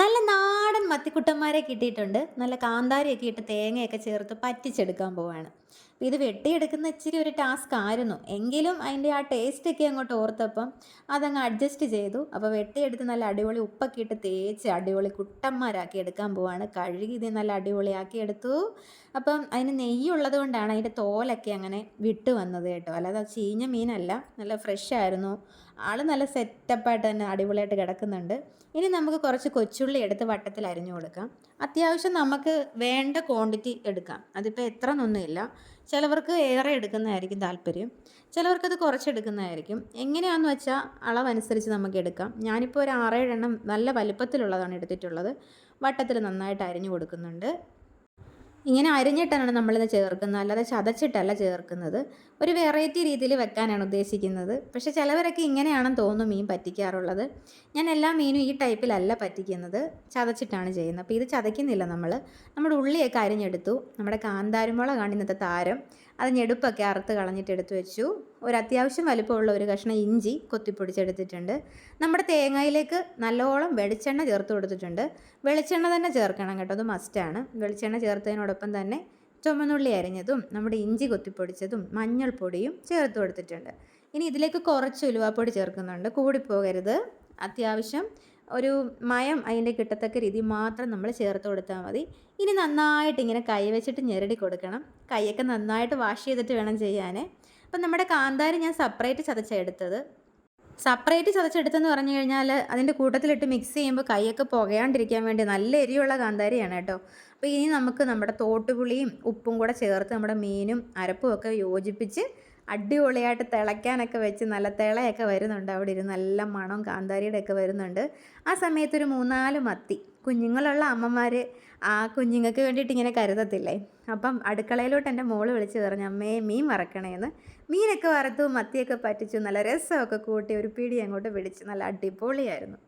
നല്ല നാടൻ മത്തിക്കുട്ടന്മാരെ കിട്ടിയിട്ടുണ്ട്. നല്ല കാന്താരിയൊക്കെ ഇട്ട് തേങ്ങയൊക്കെ ചേർത്ത് പറ്റിച്ചെടുക്കാൻ പോവാണ്. ഇത് വെട്ടിയെടുക്കുന്ന ഇച്ചിരി ഒരു ടാസ്ക് ആയിരുന്നു. എങ്കിലും അതിന്റെ ആ ടേസ്റ്റൊക്കെ അങ്ങോട്ട് ഓർത്തപ്പം അതങ്ങ് അഡ്ജസ്റ്റ് ചെയ്തു. അപ്പോൾ വെട്ടിയെടുത്ത് നല്ല അടിപൊളി ഉപ്പൊക്കെ ഇട്ട് തേച്ച് അടിപൊളി കുട്ടന്മാരാക്കി എടുക്കാൻ പോവാണ്. കഴുകി ഇത് നല്ല അടിപൊളിയാക്കി എടുത്തു. അപ്പം അതിന് നെയ്യുള്ളത് കൊണ്ടാണ് അതിന്റെ തോലൊക്കെ അങ്ങനെ വിട്ട് വന്നത് കേട്ടോ. അല്ലാതെ ചീഞ്ഞ മീനല്ല. നല്ല ഫ്രഷ് ആയിരുന്നു. ആൾ നല്ല സെറ്റപ്പായിട്ട് തന്നെ അടിപൊളിയായിട്ട് കിടക്കുന്നുണ്ട്. ഇനി നമുക്ക് കുറച്ച് കൊച്ചുള്ളി എടുത്ത് വട്ടത്തിൽ അരിഞ്ഞു കൊടുക്കാം. അത്യാവശ്യം നമുക്ക് വേണ്ട ക്വാണ്ടിറ്റി എടുക്കാം. അതിപ്പോൾ എത്ര എന്നൊന്നുമില്ല. ചിലവർക്ക് ഏറെ എടുക്കുന്നതായിരിക്കും താല്പര്യം. ചിലവർക്കത് കുറച്ചെടുക്കുന്നതായിരിക്കും. എങ്ങനെയാണെന്ന് വെച്ചാൽ അളവനുസരിച്ച് നമുക്ക് എടുക്കാം. ഞാനിപ്പോൾ ഒരു ആറേഴെണ്ണം നല്ല വലുപ്പത്തിലുള്ളതാണ് എടുത്തിട്ടുള്ളത്. വട്ടത്തിൽ നന്നായിട്ട് അരിഞ്ഞു കൊടുക്കുന്നുണ്ട്. ഇങ്ങനെ അരിഞ്ഞിട്ടാണ് നമ്മളിത് ചേർക്കുന്നത്. അല്ലാതെ ചതച്ചിട്ടല്ല ചേർക്കുന്നത്. ഒരു വെറൈറ്റി രീതിയിൽ വെക്കാനാണ് ഉദ്ദേശിക്കുന്നത്. പക്ഷേ ചിലവരൊക്കെ ഇങ്ങനെയാണെന്ന് തോന്നും മീൻ പറ്റിക്കാറുള്ളത്. ഞാൻ എല്ലാ മീനും ഈ ടൈപ്പിലല്ല പറ്റിക്കുന്നത്. ചതച്ചിട്ടാണ് ചെയ്യുന്നത്. അപ്പോൾ ഇത് ചതയ്ക്കുന്നില്ല നമ്മൾ നമ്മുടെ ഉള്ളിയൊക്കെ അരിഞ്ഞെടുത്തു. നമ്മുടെ കാന്താരിമുളകാണ് ഇന്നത്തെ താരം. അത് ഞെടുപ്പൊക്കെ അറുത്ത് കളഞ്ഞിട്ട് എടുത്തു വെച്ചു. ഒരു അത്യാവശ്യം വലുപ്പമുള്ള ഒരു കഷ്ണം ഇഞ്ചി കൊത്തിപ്പൊടിച്ചെടുത്തിട്ടുണ്ട്. നമ്മുടെ തേങ്ങയിലേക്ക് നല്ലോണം വെളിച്ചെണ്ണ ചേർത്ത് കൊടുത്തിട്ടുണ്ട്. വെളിച്ചെണ്ണ തന്നെ ചേർക്കണം കേട്ടോ അത് മസ്റ്റാണ് വെളിച്ചെണ്ണ ചേർത്തതിനോടൊപ്പം തന്നെ ചുമന്നുള്ളി അരിഞ്ഞതും നമ്മുടെ ഇഞ്ചി കൊത്തിപ്പൊടിച്ചതും മഞ്ഞൾപ്പൊടിയും ചേർത്ത് കൊടുത്തിട്ടുണ്ട്. ഇനി ഇതിലേക്ക് കുറച്ച് ഉലുവാപ്പൊടി ചേർക്കുന്നുണ്ട്. കൂടിപ്പോകരുത്. അത്യാവശ്യം ഒരു മയം അതിന്റെ കിട്ടത്തക്ക രീതി മാത്രം നമ്മൾ ചേർത്ത് കൊടുത്താൽ മതി. ഇനി നന്നായിട്ട് ഇങ്ങനെ കൈ വെച്ചിട്ട് ഞെരടി കൊടുക്കണം. കൈയൊക്കെ നന്നായിട്ട് വാഷ് ചെയ്തിട്ട് വേണം ചെയ്യാൻ അപ്പം നമ്മുടെ കാന്താരി ഞാൻ സെപ്പറേറ്റ് ചതച്ചെടുത്തത് സെപ്പറേറ്റ് ചതച്ചെടുത്തെന്ന് പറഞ്ഞു കഴിഞ്ഞാൽ അതിന്റെ കൂട്ടത്തിലിട്ട് മിക്സ് ചെയ്യുമ്പോൾ കൈയൊക്കെ പുകയാണ്ടിരിക്കാൻ വേണ്ടി നല്ല എരിയുള്ള കാന്താരിയാണ് കേട്ടോ. അപ്പോൾ ഇനി നമുക്ക് നമ്മുടെ തോട്ടുപുളിയും ഉപ്പും കൂടെ ചേർത്ത് നമ്മുടെ മീനും അരപ്പും ഒക്കെ യോജിപ്പിച്ച് അടിപൊളിയായിട്ട് തിളയ്ക്കാനൊക്കെ വെച്ച് നല്ല തിളയൊക്കെ വരുന്നുണ്ട്. അവിടെ ഇരുന്ന് നല്ല മണം കാന്താരിയുടെ ഒക്കെ വരുന്നുണ്ട്. ആ സമയത്തൊരു മൂന്നാൽ മത്തി. കുഞ്ഞുങ്ങളുള്ള അമ്മമാർ ആ കുഞ്ഞുങ്ങൾക്ക് വേണ്ടിയിട്ട് ഇങ്ങനെ കരുതത്തില്ലേ? അപ്പം അടുക്കളയിലോട്ട് എന്റെ മോൾ വിളിച്ച് പറഞ്ഞു അമ്മേ മീൻ വറക്കണേന്ന്. മീനൊക്കെ വറുത്തു മത്തിയൊക്കെ പറ്റിച്ചു നല്ല രസമൊക്കെ കൂട്ടി ഒരു പിടി അങ്ങോട്ട് പിടിച്ച് നല്ല അടിപൊളിയായിരുന്നു.